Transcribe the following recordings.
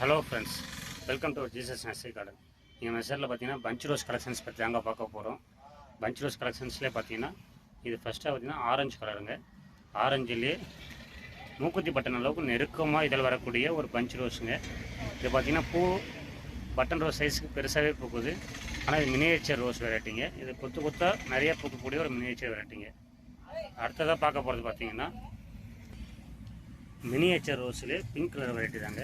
Hello friends welcome to Jesus nursery garden நீங்கள் மெசரில் பார்த்தீங்கன்னா பஞ்ச் ரோஸ் கலெக்ஷன்ஸ் பற்றி தாங்க பார்க்க போகிறோம் பஞ்ச் ரோஸ் கலெக்ஷன்ஸ்லேயே பார்த்தீங்கன்னா இது ஃபஸ்ட்டாக பார்த்தீங்கன்னா ஆரஞ்சு கலருங்க ஆரஞ்சுலேயே மூக்குத்தி பட்டன் அளவுக்கு நெருக்கமாக இதில் வரக்கூடிய ஒரு பஞ்ச் ரோஸுங்க இது பார்த்தீங்கன்னா பூ பட்டன் ரோஸ் சைஸுக்கு பெருசாகவே பூக்குது. ஆனால் இது மினியேச்சர் ரோஸ் வெரைட்டிங்க இது கொத்து கொத்தாக நிறைய பூக்கக்கூடிய ஒரு மினியேச்சர் வெரைட்டிங்க அடுத்ததாக பார்க்க போகிறது பார்த்தீங்கன்னா மினியேச்சர் ரோஸ்லேயே பிங்க் கலர் வெரைட்டி தாங்க.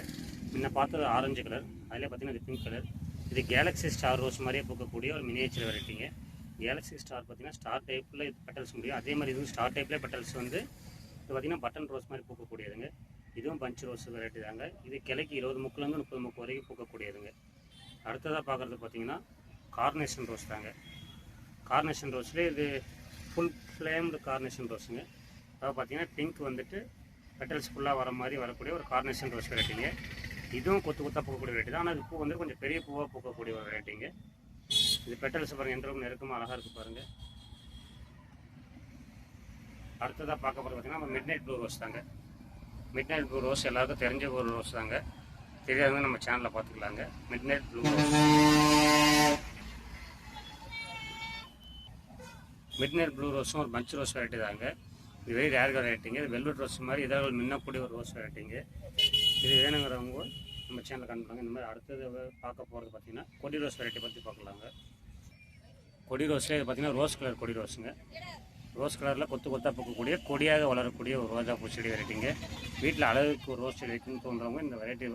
முன்ன பார்த்தது ஆரஞ்சு கலர் அதிலே பார்த்தீங்கன்னா இது பிங்க் கலர் இது கேலக்ஸி ஸ்டார் ரோஸ் மாதிரியே பூக்கக்கூடிய ஒரு மினியேச்சர் வெரைட்டிங்க கேலக்ஸி ஸ்டார் பார்த்தீங்கன்னா ஸ்டார் டைப்பில் இது பெட்டல்ஸ் முடியும் அதே மாதிரி இதுவும் ஸ்டார் டைப்லேயே பெட்டல்ஸ் வந்து இது பார்த்தீங்கன்னா பட்டன் ரோஸ் மாதிரி பூக்கக்கூடியதுங்க. இதுவும் பஞ்ச் ரோஸ் வெரைட்டி தாங்க. இது கிளைக்கு இருபது முக்குலேருந்து முப்பது முக்கு வரைக்கும் பூக்கக்கூடியதுங்க. அடுத்ததாக பார்க்குறது பார்த்தீங்கன்னா கார்னேஷன் ரோஸ் தாங்க. கார்னேஷன் ரோஸ்லேயே இது ஃபுல் ஃப்ளேம்டு கார்னேஷன் ரோஸுங்க அதாவது பார்த்தீங்கன்னா பிங்க் வந்துட்டு பெட்டல்ஸ் ஃபுல்லாக வர மாதிரி வரக்கூடிய ஒரு கார்னேஷன் ரோஸ் வெரைட்டிங்க இதுவும் கொத்து கொத்தாக பூக்கக்கூடிய வெரைட்டி தான். ஆனால் இது பூ வந்து கொஞ்சம் பெரிய பூவாக பூக்கக்கூடிய ஒரு வெரைட்டிங்க இது பெட்டல்ஸ் பாருங்கள் எந்த அளவுக்கு நெருக்கமாக அழகாக இருக்குது பாருங்கள் அடுத்ததாக பார்க்க போகிறது பார்த்தீங்கன்னா நம்ம மிட் நைட் ப்ளூ ரோஸ் தாங்க. மிட் நைட் ப்ளூ ரோஸ் எல்லாருக்கும் தெரிஞ்ச ஒரு ரோஸ் தாங்க. தெரியாதவங்க நம்ம சேனலில் பார்த்துக்கலாங்க. Midnight blue rose midnight blue ரோஸும் ஒரு பஞ்ச் ரோஸ் வெரைட்டி தாங்க. இது வெரி ரேர் வெரைட்டிங்க இது வெல்வெட் ரோஸ் மாதிரி ஏதாவது மின்னக்கூடிய ஒரு ரோஸ் வெரைட்டிங்க இது வேணுங்கிறவங்க நம்ம சேனலில் காண்பாங்க இந்த மாதிரி அடுத்தது பார்க்க போகிறது பார்த்தீங்கன்னா கொடி ரோஸ் வெரைட்டி பற்றி பார்க்கலாங்க. கொடி ரோஸ்லேயே இது பார்த்தீங்கன்னா ரோஸ் கலர் கொடி ரோஸுங்க. ரோஸ் கலரில் கொத்து கொத்தாக பூக்கக்கூடிய கொடியாக வளரக்கூடிய ஒரு ரோஜா பூ செடி வெரைட்டிங்க வீட்டில் அழகுக்கு ஒரு ரோஸ் செடி வைக்கணும்னு தோன்றவங்க இந்த வெரைட்டி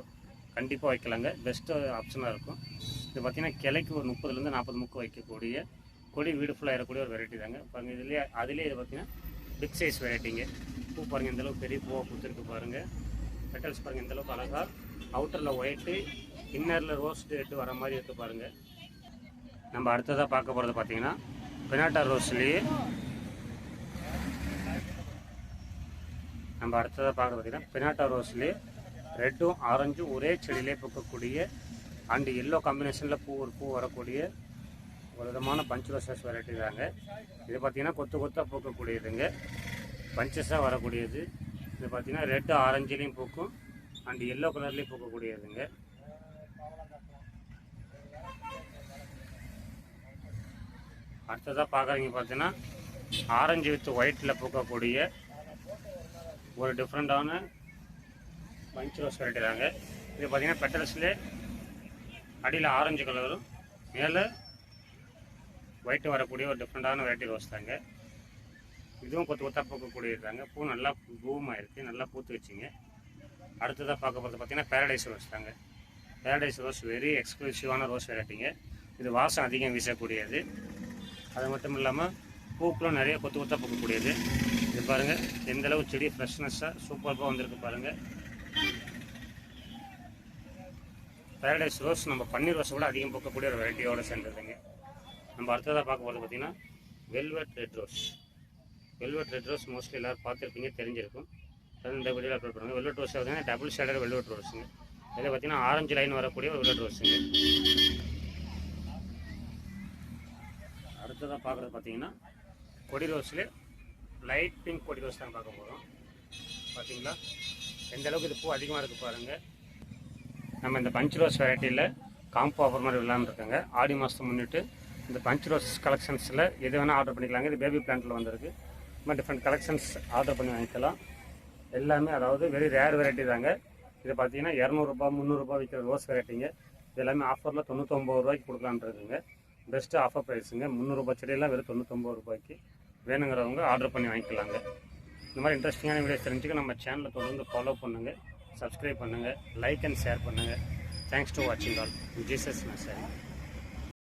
கண்டிப்பாக வைக்கலாங்க. பெஸ்ட்டு ஆப்ஷனாக இருக்கும். இது பார்த்தீங்கன்னா கிளைக்கு ஒரு முப்பதுலேருந்து நாற்பது முக்கு வைக்கக்கூடிய கொடி வீடு ஃபுல்லாக இருக்கக்கூடிய ஒரு வெரைட்டி தாங்க. பாருங்கள் இதுலேயே அதுலேயே இது பார்த்திங்கன்னா பிக் சைஸ் வெரைட்டிங்க பூ பாருங்கள் இந்தளவுக்கு பெரிய பூவாக பூத்துருக்கு பாருங்கள் பெட்டல்ஸ் பாருங்கள் இந்தளவுக்கு அழகாக அவுட்டரில் ஒயிட்டு இன்னரில் ரோஸ் ரெட்டு வர மாதிரி இருக்குது பாருங்கள் நம்ம அடுத்ததாக பார்க்க போகிறது பார்த்தீங்கன்னா பெனாட்டா ரோஸ்லேயே நம்ம அடுத்ததாக பார்க்க பார்த்தீங்கன்னா பெனாட்டா ரோஸ்லேயே ரெட்டும் ஆரஞ்சும் ஒரே செடியிலே பூக்கக்கூடிய அண்டு எல்லோ காம்பினேஷனில் பூ ஒரு பூ வரக்கூடிய ஒரு விதமான பஞ்ச் ரோசஸ் வெரைட்டி தாங்க. இது பார்த்தீங்கன்னா கொத்து கொத்தாக பூக்கக்கூடியதுங்க. பஞ்சஸாக வரக்கூடியது. இது பார்த்தீங்கன்னா ரெட்டு ஆரஞ்சுலேயும் பூக்கும் அண்ட் எல்லோ கலர்லேயும் பூக்கக்கூடியதுங்க. அடுத்ததாக பார்க்குறீங்க பார்த்தீங்கன்னா ஆரஞ்சு வித் ஒயிட்டில் பூக்கக்கூடிய ஒரு டிஃப்ரெண்ட்டான பஞ்ச் ரோஸ் வெரைட்டி தாங்க. இது பார்த்தீங்கன்னா பெட்டல்ஸ்லேயே அடியில் ஆரஞ்சு கலரும் மேலே ஒயிட்டு வரக்கூடிய ஒரு டிஃப்ரெண்ட்டான வெரைட்டி ரோஸ் தாங்க. இதுவும் கொத்து கொத்தாக பூக்கக்கூடியது தாங்க பூ நல்லா பூம் ஆயிருக்கு நல்லா பூத்து வச்சுங்க. அடுத்ததாக பார்க்க போகிறது பார்த்தீங்கன்னா பேரடைஸ் ரோஸ் தாங்க. பேரடைஸ் ரோஸ் வெரி எக்ஸ்க்ளூசிவான ரோஸ் வெரைட்டிங்க. இது வாசம் அதிகம் வீசக்கூடியது. அது மட்டும் இல்லாமல் பூக்களும் நிறைய கொத்து கொத்தாக பூக்கக்கூடியது இது பாருங்கள் எந்தளவு செடி ஃப்ரெஷ்னஸ்ஸாக சூப்பராக வந்திருக்கு பாருங்கள் பேரடைஸ் ரோஸ் நம்ம பன்னீர் ரோஸை விட அதிகம் பூக்கக்கூடிய ஒரு வெரைட்டியோட சேர்ந்ததுங்க. நம்ம அடுத்ததாக பார்க்க போகிறது பார்த்திங்கன்னா velvet red rose velvet red rose mostly எல்லோரும் பார்த்துருப்பீங்க தெரிஞ்சிருக்கும். அது இந்த வீடியோவில் அப்லோட் பண்ணுங்கள் வெல்வெட் ரோஸ் பார்த்தீங்கன்னா டபுள் ஷேடட் வெல்வெட் ரோஸுங்க இதில் பார்த்தீங்கன்னா ஆரஞ்சு லைன் வரக்கூடிய ஒரு வெல்வெட் ரோஸுங்க அடுத்ததாக பார்க்குறது பார்த்தீங்கன்னா கொடி ரோஸில் லைட் பிங்க் கொடி ரோஸ் தான் பார்க்க போகிறோம் பார்த்தீங்களா? எந்த அளவுக்கு இது பூ அதிகமாக இருக்குது பாருங்கள் நம்ம இந்த பஞ்ச் ரோஸ் வெரைட்டியில் காம்போ ஆஃபர் மாதிரி விளாண்டுருக்காங்க ஆடி மாதத்தை முன்னிட்டு இந்த பஞ்ச் ரோஸ் கலெக்ஷன்ஸில் எது வேணால் ஆர்டர் பண்ணிக்கலாங்க. இது பேபி பிளான்ட்டில் வந்திருக்கு. டிஃப்ரெண்ட் டிஃப்ரெண்ட் கலெக்ஷன்ஸ் ஆர்டர் பண்ணி வாங்கிக்கலாம். எல்லாமே அதாவது வெரி ரேர் வெரைட்டி தாங்க. இது பார்த்தீங்கன்னா இரநூறுபா முந்நூறுரூபா விற்கிற ரோஸ் வெரைட்டிங்க இது எல்லாமே ஆஃபரில் தொண்ணூற்றொம்பது ரூபாய்க்கு கொடுக்கலான்ருக்குங்க பெஸ்ட்டு ஆஃபர் ப்ரைஸுங்க முந்நூறுரூபா செடியெல்லாம் வெறும் தொண்ணூற்றொம்பது ரூபாய்க்கு வேணுங்கிறவங்க ஆர்டர் பண்ணி வாங்கிக்கலாங்க. இந்த மாதிரி இன்ட்ரெஸ்டிங்கான வீடியோஸ் தெரிஞ்சுக்க நம்ம சேனலை தொடர்ந்து ஃபாலோ பண்ணுங்கள் சப்ஸ்கிரைப் பண்ணுங்கள் லைக் அண்ட் ஷேர் பண்ணுங்கள் தேங்க்ஸ் டு வாட்சிங் ஆல் ஜீசஸ் மெசேஜ்